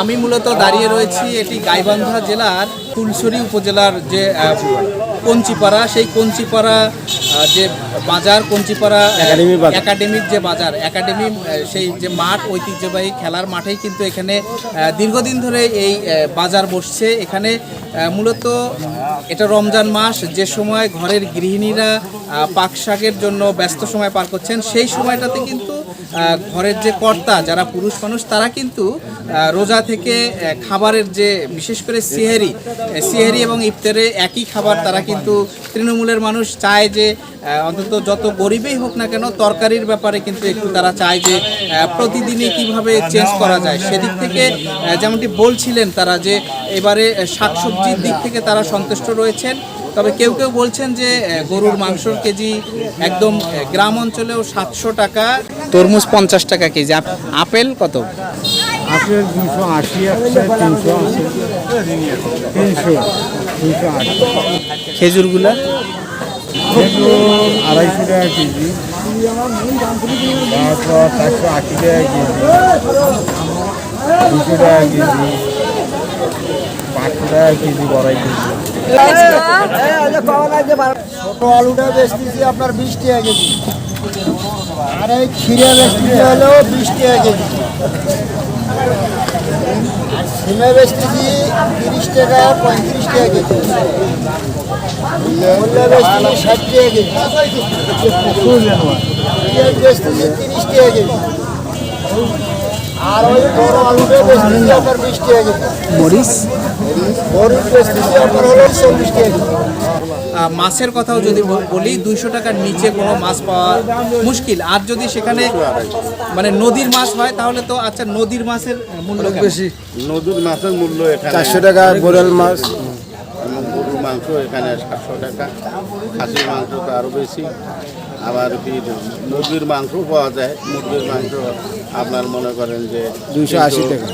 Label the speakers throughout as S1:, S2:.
S1: আমি মূলত দাঁড়িয়ে রয়েছি এটি গাইবান্ধা জেলার ফুলছড়ি উপজেলার যে কঞ্চিপাড়া সেই কঞ্চিপাড়া যে বাজার কঞ্চিপাড়া। একাডেমির যে বাজার একাডেমি সেই যে মাঠ ঐতিহ্যবাহী খেলার মাঠেই কিন্তু এখানে দীর্ঘদিন ধরে এই বাজার বসছে এখানে মূলত এটা রমজান মাস যে সময় ঘরের গৃহিণীরা পাক শাকের জন্য ব্যস্ত সময় পার করছেন সেই সময়টাতে কিন্তু ঘরের যে কর্তা যারা পুরুষ মানুষ তারা কিন্তু রোজা থেকে খাবারের যে বিশেষ করে সিহেরি সিহেরি এবং ইফতারে একই খাবার তারা কিন্তু তৃণমূলের মানুষ চায় যে অন্তত যত গরিবেই হোক না কেন তরকারির ব্যাপারে কিন্তু একটু তারা চায় যে প্রতিদিনই কীভাবে চেঞ্জ করা যায়। সেদিক থেকে যেমনটি বলছিলেন তারা যে, এবারে শাকসবজির দিক থেকে তারা সন্তুষ্ট রয়েছেন। তবে কেউ কেউ বলছেন যে গরুর মাংসর কেজি একদম গ্রাম অঞ্চলেও সাতশো টাকা, তরমুজ পঞ্চাশ টাকা কেজি। আপেল কত?
S2: আপেল দুশো আশি আছে তিনশো আশি। তিনশো দুশো আশি।
S1: খেজুরগুলা?
S2: খেজুর আড়াইশো টাকা কেজি। তারপর চারশো আশি টাকা কেজি। দুশো টাকা কেজি। পাঁচশো টাকা কেজি বড়াই কেজি। ছোটো আলুটা বেচতেছি আপনার বিশ টাকা কেজি। আর এই ক্ষীরে বেচতেছি হলো বিশ টাকা কেজি। আর সিমে বেচতেছি তিরিশ টাকা পঁয়ত্রিশ টাকা কেজি। মূল্য বেচতেছি ষাট টাকা কেজি। পেঁয়াজ বেচতেছি তিরিশ টাকা কেজি। আর ওই বড় আলুটা বেচতেছি আপনার বিশ টাকা কেজি।
S1: মরিচ?
S2: মরিচ বেচতেছি আপনার হলো চল্লিশ টাকা কেজি।
S1: মাছের কথাও যদি বলি দুইশো টাকার নিচে কোনো মাছ পাওয়া মুশকিল। আর যদি সেখানে মানে নদীর মাছ হয় তাহলে তো আচ্ছা নদীর মাছের মূল্য বেশি।
S3: নদীর মাছের মূল্য
S2: চারশো টাকা বোরেল মাছ।
S3: গরুর মাংস এখানে সাতশো টাকা। খাসির মাংস তো আরও বেশি। আবার কি মুরগির মাংস পাওয়া যায়। মুরগির মাংস আপনার মনে করেন যে
S2: 280 টাকা।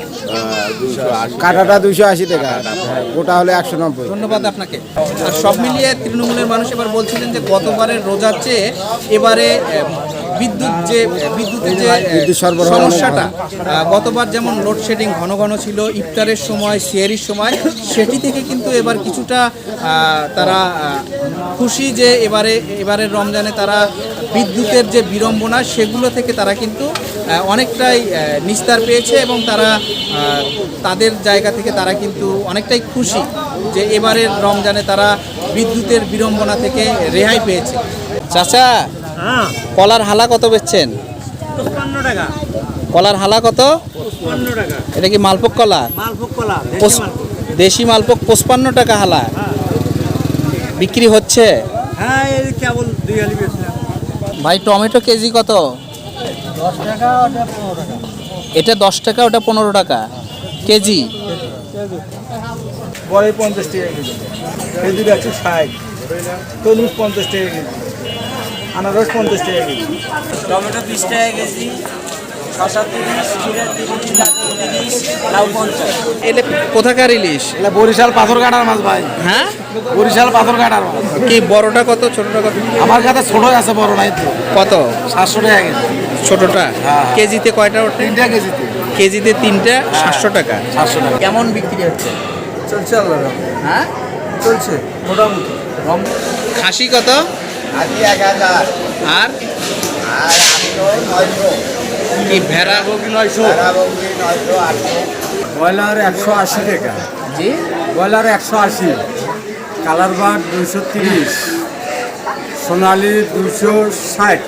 S3: দুশো আশি
S2: কাটাটা দুইশো আশি টাকা। হ্যাঁ, গোটা হলে একশো নব্বই।
S1: ধন্যবাদ আপনাকে। আর সব মিলিয়ে তৃণমূলের মানুষ এবার বলছিলেন যে গতবারের রোজার চেয়ে এবারে বিদ্যুৎ যে বিদ্যুতের যে সমস্যাটা গতবার যেমন লোডশেডিং ঘন ঘন ছিল ইফতারের সময় সিয়ারির সময় সেটি থেকে কিন্তু এবার কিছুটা তারা খুশি যে এবারে এবারের রমজানে তারা বিদ্যুতের যে বিড়ম্বনা সেগুলো থেকে তারা কিন্তু অনেকটাই নিস্তার পেয়েছে এবং তারা তাদের জায়গা থেকে তারা কিন্তু অনেকটাই খুশি যে এবারের রমজানে তারা বিদ্যুতের বিড়ম্বনা থেকে রেহাই পেয়েছে। চাচা কলার হালা কত বেচছেন?
S4: টাকা।
S1: কলার হালা কত?
S4: টাকা।
S1: এটা কি মালপোক কলা? দেশি মালপোক পঁচপান্ন টাকা হালা। বিক্রি হচ্ছে?
S4: হ্যাঁ কেবল
S1: ভাই টমেটো কেজি কত? এটা দশ টাকা ওটা পনেরো টাকা। কেজি?
S4: বড় পঞ্চাশ টাকা কেজি। খেজুর একশো ষাট। তরমুজ পঞ্চাশ টাকা কেজি। আনারস পঞ্চাশ টাকা কেজি। টমেটো বিশ টাকা কেজি। শশা তিরিশ ক্ষীরা তিরিশ লাউ পঞ্চাশ
S1: এটা কোথাকার ইলিশ?
S2: এটা বরিশাল পাথর কাটার মাছ ভাই।
S1: হ্যাঁ?
S2: বরিশাল পাথর কাটার মাছ।
S1: কি বড়টা কত ছোটটা কত?
S2: আমার কাছে ছোট আছে বড় নাই তো।
S1: কত?
S2: সাতশো টাকা কেজি।
S1: ছোটটা?
S2: হ্যাঁ।
S1: কেজিতে কয়টা ওঠে?
S2: তিনটা কেজিতে।
S1: কেজিতে তিনটা সাতশো টাকা।
S2: সাতশো টাকা।
S1: কেমন বিক্রি হচ্ছে?
S4: চলছে আল্লাহ
S1: হ্যাঁ?
S4: চলছে। মোটামুটি।
S1: খাসি কত?
S2: আশি এক হাজার।
S1: আর?
S2: আর
S1: কি ভেড়া
S2: বগি নয়শো?
S4: ব্রয়লার একশো আশি টাকা।
S1: জি?
S4: ব্রয়লার একশো আশি। কালার বাট দুশো তিরিশ। সোনালি দুশো ষাট।